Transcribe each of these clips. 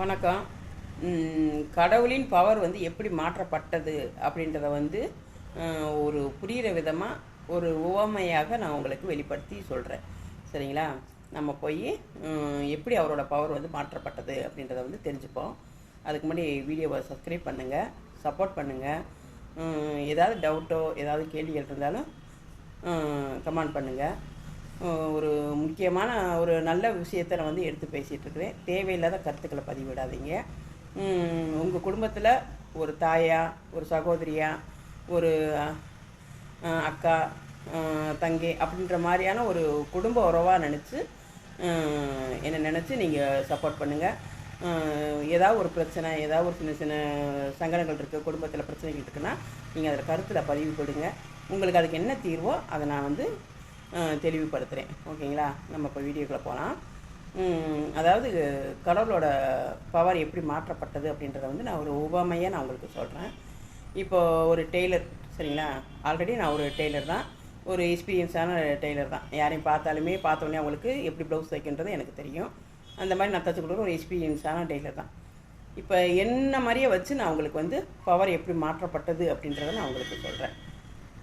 வணக்கம். கடவுளின் பவர் வந்து எப்படி மாற்றப்பட்டது அப்படின்றத வந்து ஒரு புரிகிற விதமாக ஒரு உவமையாக நான் உங்களுக்கு வெளிப்படுத்தி சொல்கிறேன் சரிங்களா? நம்ம போய் எப்படி அவரோட பவர் வந்து மாற்றப்பட்டது அப்படின்றத வந்து தெரிஞ்சுப்போம். அதுக்கு முன்னாடி வீடியோவை சப்ஸ்கிரைப் பண்ணுங்கள் சப்போர்ட் பண்ணுங்கள் ஏதாவது டவுட்டோ ஏதாவது கேள்விகள் இருந்தாலும் கமெண்ட் பண்ணுங்கள் ஒரு முக்கியமான ஒரு நல்ல விஷயத்தை நான் வந்து எடுத்து பேசிகிட்டு இருக்கிறேன். தேவையில்லாத கருத்துக்களை பதிவிடாதீங்க. உங்கள் குடும்பத்தில் ஒரு தாயா ஒரு சகோதரியா ஒரு அக்கா தங்கை அப்படின்ற மாதிரியான ஒரு குடும்ப உறவாக நினச்சி என்னை நினச்சி நீங்கள் சப்போர்ட் பண்ணுங்கள் ஏதாவது ஒரு பிரச்சனை ஏதாவது ஒரு சின்ன சின்ன சங்கடங்கள் இருக்குது குடும்பத்தில் பிரச்சனைகள் இருக்குன்னா நீங்கள் அதில் கருத்தில் பதிவு கொடுங்க உங்களுக்கு அதுக்கு என்ன தீர்வோ அதை நான் வந்து தெளிவுபடுத்துகிறேன் ஓகேங்களா? நம்ம இப்போ வீடியோக்குள்ளே போகலாம் அதாவது கடவுளோட பவர் எப்படி மாற்றப்பட்டது அப்படின்றத வந்து நான் ஒரு உபமையாக நான் உங்களுக்கு சொல்கிறேன் இப்போ ஒரு டெய்லர் சரிங்களா? ஆல்ரெடி நான் ஒரு டெய்லர் தான். ஒரு எக்ஸ்பீரியன்ஸான டெய்லர் தான். யாரையும் பார்த்தாலுமே பார்த்தோன்னே அவங்களுக்கு எப்படி ப்ளவுஸ் தைக்கின்றது எனக்கு தெரியும். அந்த மாதிரி நான் தச்சு கொடுக்குற ஒரு எக்ஸ்பீரியன்ஸான டெய்லர் தான். இப்போ என்ன மாதிரியே வச்சு நான் உங்களுக்கு வந்து பவர் எப்படி மாற்றப்பட்டது அப்படின்றத நான் உங்களுக்கு சொல்கிறேன்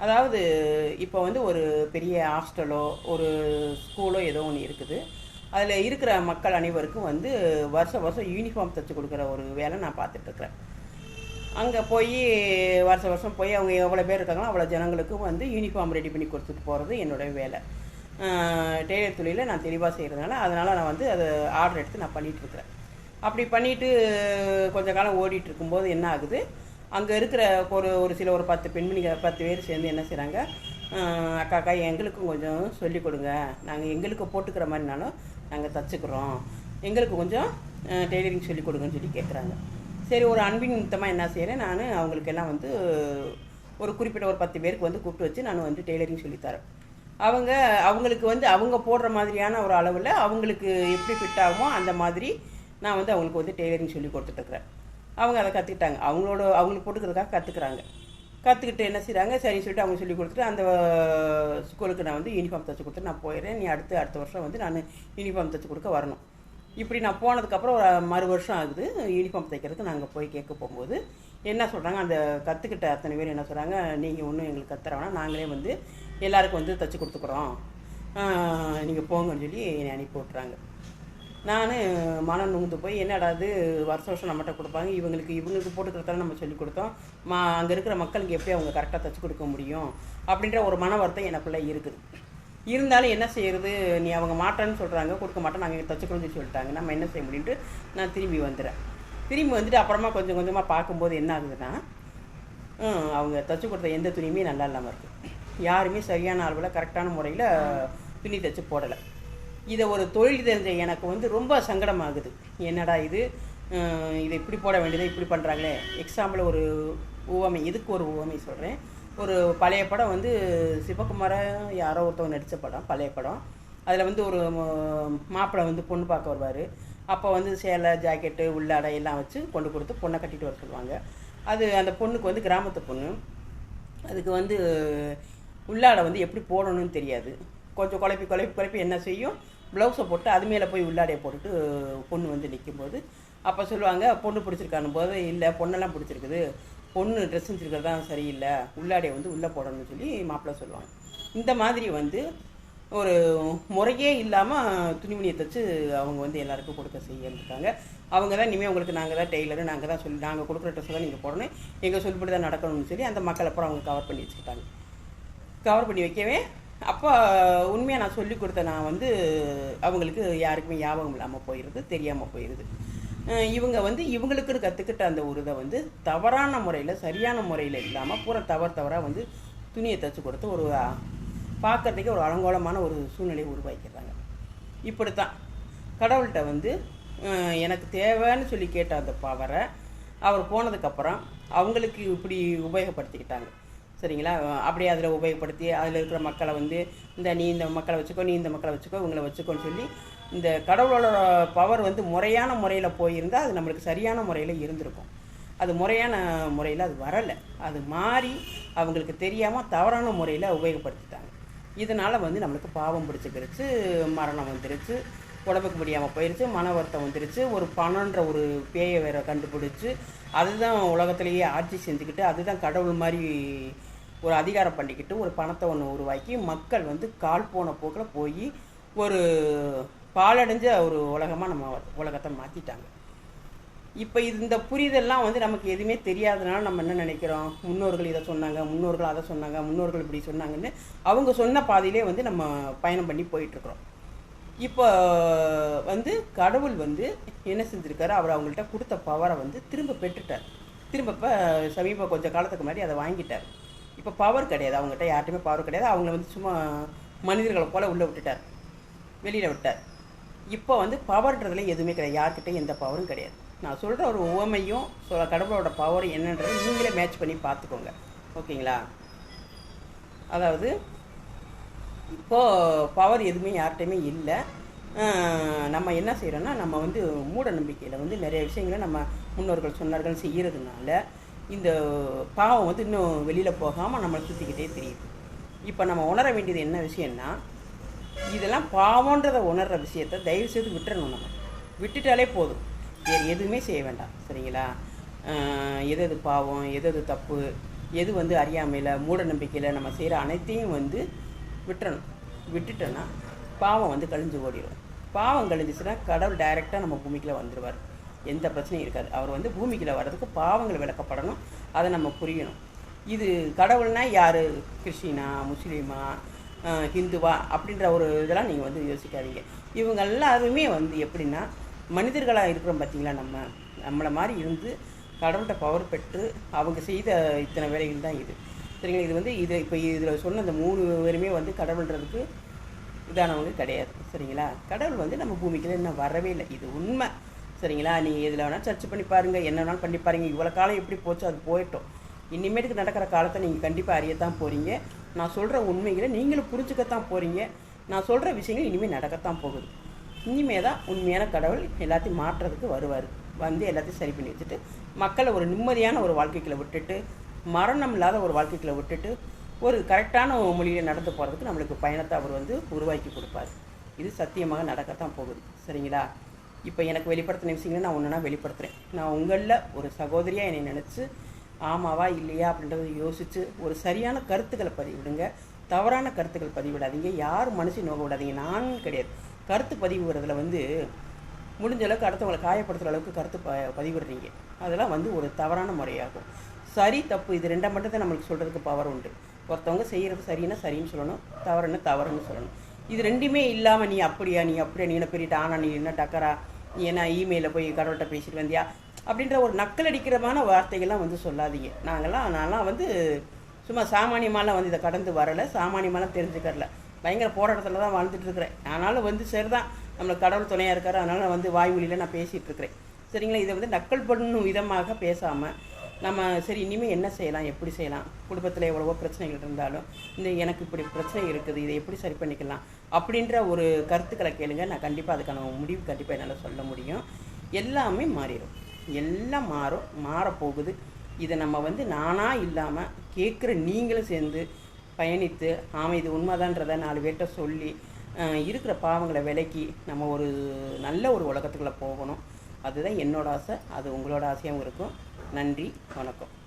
அதாவது இப்போ வந்து ஒரு பெரிய ஹாஸ்டலோ ஒரு ஸ்கூலோ ஏதோ ஒன்று இருக்குது. அதில் இருக்கிற மக்கள் அனைவருக்கும் வந்து வருஷம் வருஷம் யூனிஃபார்ம் தைச்சி கொடுக்குற ஒரு வேலை நான் பார்த்துட்ருக்குறேன். அங்கே போய் வருஷம் வருஷம் போய் அவங்க எவ்வளோ பேர் இருக்காங்களோ அவ்வளோ ஜனங்களுக்கும் வந்து யூனிஃபார்ம் ரெடி பண்ணி கொடுத்துட்டு போகிறது என்னுடைய வேலை. டெய்லர் தொழிலில் நான் தெளிவாக செய்கிறதுனால அதனால் நான் வந்து அதை ஆர்டர் எடுத்து நான் பண்ணிகிட்ருக்குறேன் அப்படி பண்ணிட்டு கொஞ்ச காலம் ஓடிட்டு இருக்கும்போது என்ன ஆகுது? அங்கே இருக்கிற ஒரு ஒரு சில ஒரு பத்து பெண்மணிகள் பத்து பேர் சேர்ந்து என்ன செய்கிறாங்க அக்கா அக்கா எங்களுக்கும் கொஞ்சம் சொல்லிக் கொடுங்க. நாங்கள் எங்களுக்கு போட்டுக்கிற மாதிரினாலும் நாங்கள் தச்சுக்கிறோம். எங்களுக்கு கொஞ்சம் டெய்லரிங் சொல்லிக் கொடுங்கன்னு சொல்லி கேட்குறாங்க சரி ஒரு அன்பின் நிமித்தமாக என்ன செய்கிறேன் நான் அவங்களுக்கெல்லாம் வந்து ஒரு குறிப்பிட்ட ஒரு பத்து பேருக்கு வந்து கூப்பிட்டு வச்சு நான் வந்து டெய்லரிங் சொல்லித்தரேன் அவங்க அவங்களுக்கு வந்து அவங்க போடுற மாதிரியான ஒரு அளவில் அவங்களுக்கு எப்படி ஃபிட் ஆகுமோ அந்த மாதிரி நான் வந்து அவங்களுக்கு வந்து டெய்லரிங் சொல்லி கொடுத்துட்ருக்குறேன் அவங்க அதை கற்றுக்கிட்டாங்க அவங்களோட அவங்களுக்கு போட்டுக்கிறதுக்காக கற்றுக்குறாங்க கற்றுக்கிட்டு என்ன செய்கிறாங்க சரின்னு சொல்லிட்டு அவங்க சொல்லி கொடுத்துட்டு அந்த ஸ்கூலுக்கு நான் வந்து யூனிஃபார்ம் தைச்சி கொடுத்து நான் போயிடுறேன். நீ அடுத்து அடுத்த வருஷம் வந்து நான் யூனிஃபார்ம் தைச்சி கொடுக்க வரணும். இப்படி நான் போனதுக்கப்புறம் ஒரு மறு வருஷம் ஆகுது. யூனிஃபார்ம் தைக்கிறதுக்கு நாங்கள் போய் கேட்க போகும்போது என்ன சொல்கிறாங்க அந்த கற்றுக்கிட்ட அத்தனை பேர் என்ன சொல்கிறாங்க நீங்கள் ஒன்றும் எங்களுக்கு கத்துறவனா நாங்களே வந்து எல்லாருக்கும் வந்து தைச்சி கொடுத்துக்குறோம். நீங்கள் போங்கன்னு சொல்லி என்னை அனுப்பி விட்றாங்க நான் மனம் நுகுந்து போய் என்னடா இது வருஷம் வருஷம் நம்மகிட்ட கொடுப்பாங்க இவங்களுக்கு இவங்களுக்கு போட்டுக்கிறதால நம்ம சொல்லி கொடுத்தோம். மா அங்கே இருக்கிற மக்களுக்கு எப்படி அவங்க கரெக்டாக தைச்சி கொடுக்க முடியும் அப்படின்ற ஒரு மன வருத்தம் எனக்குள்ளே இருக்குது. இருந்தாலும் என்ன செய்யறது? நீ அவங்க மாட்டேன்னு சொல்கிறாங்க கொடுக்க மாட்டேன் நாங்கள் தச்சுக்கணும்னு கொடுத்து சொல்லிட்டாங்க. நம்ம என்ன செய்ய முடியும்ட்டு நான் திரும்பி வந்துடுறேன் திரும்பி வந்துட்டு அப்புறமா கொஞ்சம் கொஞ்சமாக பார்க்கும்போது என்ன ஆகுதுன்னா அவங்க தச்சு கொடுத்த எந்த துணியுமே நல்லா இல்லாமல் இருக்குது யாருமே சரியான அளவில் கரெக்டான முறையில் துணி தைச்சி போடலை. இதை ஒரு தொழில் தெரிஞ்ச எனக்கு வந்து ரொம்ப சங்கடமாகுது. என்னடா இது? இதை இப்படி போட வேண்டியதை இப்படி பண்ணுறாங்களே எக்ஸாம்பிள் ஒரு ஊவமை இதுக்கு ஒரு ஊவமை சொல்கிறேன் ஒரு பழைய படம் வந்து சிவகுமார யாரோ ஒருத்தவங்க நடித்த படம் பழைய படம். அதில் வந்து ஒரு மாப்பிள்ளை வந்து பொண்ணு பார்க்க வருவார். அப்போ வந்து சேலை ஜாக்கெட்டு உள்ளாடை எல்லாம் வச்சு கொண்டு கொடுத்து பொண்ணை கட்டிட்டு வர சொல்லுவாங்க. அது அந்த பொண்ணுக்கு வந்து கிராமத்து பொண்ணு. அதுக்கு வந்து உள்ளாடை வந்து எப்படி போடணும்னு தெரியாது. கொஞ்சம் குழப்பி குழப்பி குழப்பி என்ன செய்யும்? ப்ளவுஸை போட்டு அது மேலே போய் உள்ளாடையை போட்டுட்டு பொண்ணு வந்து நிற்கும்போது அப்போ சொல்லுவாங்க பொண்ணு பிடிச்சிருக்கானும் போது இல்லை பொண்ணெல்லாம் பிடிச்சிருக்குது. பொண்ணு ட்ரெஸ் செஞ்சுருக்கிறது தான் சரியில்லை. உள்ளாடையை வந்து உள்ளே போடணும்னு சொல்லி மாப்பிள்ளை சொல்லுவாங்க. இந்த மாதிரி வந்து ஒரு முறையே இல்லாமல் துணிமணியை தைச்சு அவங்க வந்து எல்லாருக்கும் கொடுக்க செய்யிருக்காங்க அவங்க தான் இனிமேல் உங்களுக்கு நாங்கள் தான் டெய்லரு நாங்கள் தான் சொல்லி நாங்கள் கொடுக்குற ட்ரெஸ் தான் நீங்கள் போடணும். எங்கள் சொல்லிப்படி தான் நடக்கணும்னு சொல்லி அந்த மக்கள் அப்புறம் அவங்க கவர் பண்ணி வச்சுக்கிட்டாங்க. கவர் பண்ணி வைக்கவே அப்போ உண்மையாக நான் சொல்லி கொடுத்த நான் வந்து அவங்களுக்கு யாருக்குமே ஞாபகம் இல்லாமல் போயிடுது தெரியாமல் போயிடுது இவங்க வந்து இவங்களுக்குன்னு கற்றுக்கிட்ட அந்த ஒரு இதை வந்து தவறான முறையில் சரியான முறையில் இல்லாமல் பூரா தவறு தவறாக வந்து துணியை தைச்சி கொடுத்து ஒரு பார்க்கறதுக்கே ஒரு அலங்கோலமான ஒரு சூழ்நிலையை உருவாக்கிடுறாங்க. இப்படித்தான். கடவுள்கிட்ட வந்து எனக்கு தேவைன்னு சொல்லி கேட்ட அந்த பவரை அவர் போனதுக்கப்புறம் அவங்களுக்கு இப்படி உபயோகப்படுத்திக்கிட்டாங்க. சரிங்களா? அப்படியே அதில் உபயோகப்படுத்தி அதில் இருக்கிற மக்களை வந்து இந்த நீ இந்த மக்களை வச்சுக்கோ நீ இந்த மக்களை வச்சுக்கோ இவங்களை வச்சுக்கோன்னு சொல்லி இந்த கடவுளோட பவர் வந்து முறையான முறையில் போயிருந்தால் அது நம்மளுக்கு சரியான முறையில் இருந்திருக்கும். அது முறையான முறையில் அது வரலை. அது மாறி அவங்களுக்கு தெரியாமல் தவறான முறையில் உபயோகப்படுத்திட்டாங்க. இதனால் வந்து நம்மளுக்கு பாவம் பிடிச்சிக்கிருச்சு மரணம் வந்துருச்சு உடம்புக்கு முடியாமல் போயிடுச்சு மன வருத்தம் வந்துருச்சு ஒரு பணன்ற ஒரு பேயை வேற கண்டுபிடிச்சி அதுதான் உலகத்திலேயே ஆட்சி செஞ்சுக்கிட்டு அதுதான் கடவுள் மாதிரி ஒரு அதிகாரம் பண்ணிக்கிட்டு ஒரு பணத்தை ஒன்று உருவாக்கி மக்கள் வந்து கால் போன போக்கில் போய் ஒரு பாலடைஞ்ச ஒரு உலகமாக நம்ம உலகத்தை மாற்றிட்டாங்க இப்போ இந்த புரிதல்லாம் வந்து நமக்கு எதுவுமே தெரியாதனால நம்ம என்ன நினைக்கிறோம்? முன்னோர்கள் இதை சொன்னாங்க முன்னோர்கள் அதை சொன்னாங்க முன்னோர்கள் இப்படி சொன்னாங்கன்னு அவங்க சொன்ன பாதையிலே வந்து நம்ம பயணம் பண்ணி போயிட்டுருக்குறோம். இப்போ வந்து கடவுள் வந்து என்ன செஞ்சுருக்காரு? அவர் அவங்கள்ட்ட கொடுத்த பவரை வந்து திரும்ப பெற்றுட்டார். திரும்ப இப்போ சமீப கொஞ்சம் காலத்துக்கு முன்னாடி அதை வாங்கிட்டார். இப்போ பவர் கிடையாது. அவங்ககிட்ட யார்கிட்டையுமே பவர் கிடையாது. அவங்கள வந்து சும்மா மனிதர்களை போல் உள்ளே விட்டுட்டார். வெளியில் விட்டார். இப்போ வந்து பவர்ன்றதுல எதுவுமே கிடையாது. யார்கிட்டையும் எந்த பவரும் கிடையாது. நான் சொல்கிற ஒரு உவமையும் சொல்ல கடவுளோட பவர் என்னன்றது நீங்களே மேட்ச் பண்ணி பார்த்துக்கோங்க. ஓகேங்களா? அதாவது இப்போது பவர் எதுவுமே யார்கிட்டையுமே இல்லை. நம்ம என்ன செய்கிறோன்னா நம்ம வந்து மூட நம்பிக்கையில் வந்து நிறைய விஷயங்களை நம்ம முன்னோர்கள் சொன்னார்கள் செய்கிறதுனால இந்த பாவம் வந்து இன்னும் வெளியில் போகாமல் நம்மளை சுற்றிக்கிட்டே தெரியுது. இப்போ நம்ம உணர வேண்டியது என்ன விஷயம்னா இதெல்லாம் பாவன்றதை உணர்ற விஷயத்த தயவு செய்து விட்டுறணும் நம்ம. விட்டுட்டாலே போதும். வேறு எதுவுமே செய்ய வேண்டாம். சரிங்களா? எது எது பாவம் எது எது தப்பு எது வந்து அறியாமையில் மூட நம்பிக்கையில் நம்ம செய்கிற அனைத்தையும் வந்து விட்டுறணும். விட்டுட்டோன்னா பாவம் வந்து கழிஞ்சு ஓடிடும் பாவம் கழிஞ்சிச்சுன்னா கடவுள் டைரெக்டாக நம்ம பூமிக்குள்ள வந்துடுவார் எந்த பிரச்சனையும் இருக்காது. அவர் வந்து பூமிக்குள்ள வர்றதுக்கு பாவங்கள் விளக்கப்படணும். அதை நம்ம புரியணும். இது கடவுள்னா யார்? கிறிஸ்டினா முஸ்லீமா ஹிந்துவா அப்படின்ற ஒரு இதெல்லாம் நீங்கள் வந்து யோசிக்காதீங்க. இவங்க எல்லாருமே வந்து எப்படின்னா மனிதர்களாக இருக்கிறோம் பார்த்தீங்களா நம்ம? நம்மளை மாதிரி இருந்து கடவுள்கிட்ட பவர் பெற்று அவங்க செய்த இத்தனை வேலைகள் தான் இது. சரிங்களா? இது வந்து இது இப்போ இதில் சொன்ன இந்த மூணு பேருமே வந்து கடவுள்ன்றதுக்கு இதானவங்க கிடையாது. சரிங்களா? கடவுள் வந்து நம்ம பூமிக்குள்ள இன்னும் வரவே இல்லை. இது உண்மை. சரிங்களா? நீங்கள் எதில் வேணால் சர்ச் பண்ணி பாருங்கள் என்ன வேணாலும் பண்ணி பாருங்கள் இவ்வளோ காலம் எப்படி போச்சோ அது போயிட்டோம் இனிமேட்டுக்கு நடக்கிற காலத்தை நீங்கள் கண்டிப்பாக அறியத்தான் போகிறீங்க நான் சொல்கிற உண்மைகளை நீங்களும் புரிஞ்சுக்கத்தான் போகிறீங்க நான் சொல்கிற விஷயங்கள் இனிமேல் நடக்கத்தான் போகுது. இனிமே தான் உண்மையான கடவுள் எல்லாத்தையும் மாற்றுறதுக்கு வருவார். வந்து எல்லாத்தையும் சரி பண்ணி வச்சுட்டு மக்களை ஒரு நிம்மதியான ஒரு வாழ்க்கைக்குள்ள விட்டுட்டு மரணம் இல்லாத ஒரு வாழ்க்கைக்குள்ள விட்டுட்டு ஒரு கரெக்டான மொழியில் நடந்து போகிறதுக்கு நம்மளுக்கு பயணத்தை அவர் வந்து உருவாக்கி கொடுப்பார். இது சத்தியமாக நடக்கத்தான் போகுது. சரிங்களா? இப்போ எனக்கு வெளிப்படுத்தின விஷயங்களை நான் ஒன்றுனா வெளிப்படுத்துகிறேன் நான் உங்களில் ஒரு சகோதரியாக என்னை நினச்சி ஆமாவா இல்லையா அப்படின்றத யோசித்து ஒரு சரியான கருத்துக்களை பதிவிடுங்க. தவறான கருத்துக்கள் பதிவிடாதீங்க. யார் மனசையும் நோக்க விடாதீங்க. நான் கிடையாது. கருத்து பதிவிடுறதுல வந்து முடிஞ்ச அளவுக்கு அடுத்தவங்களை காயப்படுத்துகிற அளவுக்கு கருத்து ப பதிவிடுறீங்க. அதெல்லாம் வந்து ஒரு தவறான முறையாகும். சரி தப்பு. இது ரெண்டை மட்டும் தான் நம்மளுக்கு சொல்கிறதுக்கு பவர் உண்டு. ஒருத்தவங்க செய்கிறது சரின்னா சரின்னு சொல்லணும். தவறுன்னு தவறுன்னு சொல்லணும். இது ரெண்டுமே இல்லாமல் நீ அப்படியா நீ அப்படியா நீ என்ன பெரிய ஆனா நீ என்ன டக்கரா நீ என்ன இமெயிலில் போய் கடவுள்கிட்ட பேசிட்டு வந்தியா? அப்படின்ற ஒரு நக்கல் அடிக்கிறமான வார்த்தைகள்லாம் வந்து சொல்லாதீங்க. நாங்கள்லாம் நான்லாம் வந்து சும்மா சாமானியமாலாம் வந்து இதை கடந்து வரலை சாமானியமாலாம் தெரிஞ்சுக்கரல பயங்கர போராட்டத்தில் தான் வாழ்ந்துட்டு இருக்கிறேன் ஆனாலும் வந்து சரிதான். நம்மளுக்கு கடவுள் துணையாக இருக்காரு அதனால் நான் வந்து வாய்மொழியில் நான் பேசிகிட்டு இருக்கிறேன் சரிங்களா? இதை வந்து நக்கல் பண்ணும் விதமாக பேசாமல் நம்ம சரி இனிமேல் என்ன செய்யலாம் எப்படி செய்யலாம் குடும்பத்தில் எவ்வளவோ பிரச்சனைகள் இருந்தாலும் இந்த எனக்கு இப்படி பிரச்சனை இருக்குது இதை எப்படி சரி பண்ணிக்கலாம் அப்படின்ற ஒரு கருத்துக்களை கேளுங்க. நான் கண்டிப்பாக அதுக்கான முடிவு கண்டிப்பாக என்னால் சொல்ல முடியும். எல்லாமே மாறிடும். எல்லாம் மாறும் மாறப்போகுது. இதை நம்ம வந்து நானாக இல்லாமல் கேட்குற நீங்களும் சேர்ந்து பயணித்து ஆமாம் இது உண்மைதான்றதை நாலு பேர்கிட்ட சொல்லி இருக்கிற பாவங்களை விலக்கி நம்ம ஒரு நல்ல ஒரு உலகத்துக்குள்ளே போகணும். அதுதான் என்னோட ஆசை. அது உங்களோட ஆசையாகவும் இருக்கும். நன்றி வணக்கம்.